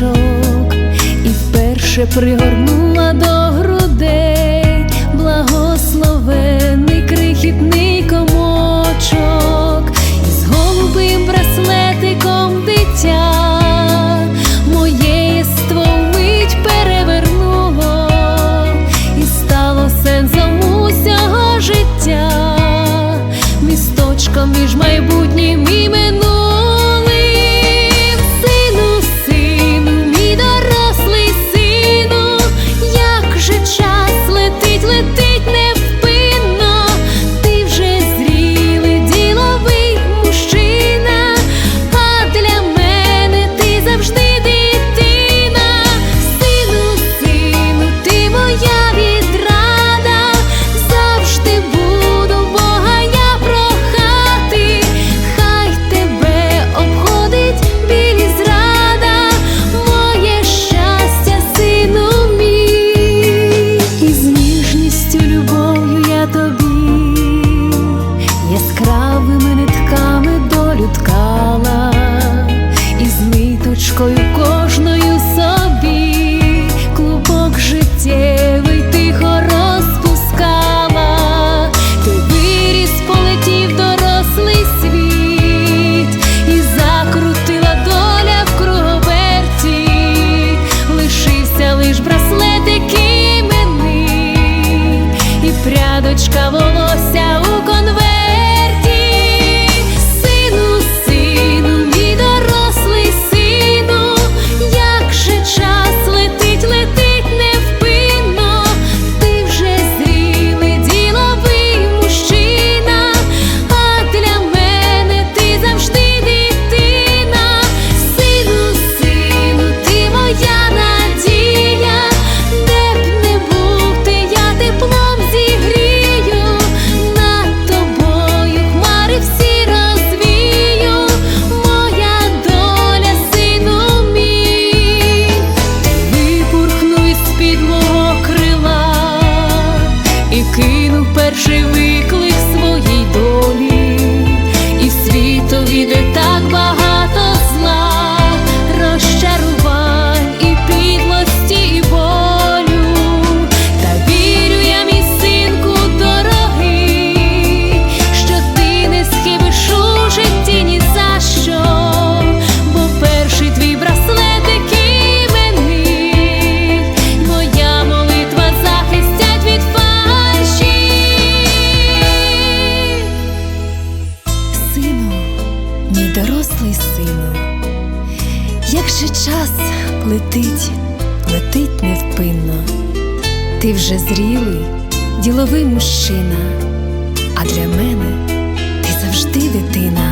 книжок і вперше пригорнула до. sabor. кинув перший виклик своїй долі, і світові де так багато. дорослий сину, як же час летить, летить невпинно, ти вже зрілий, діловий мужчина, а для мене ти завжди дитина.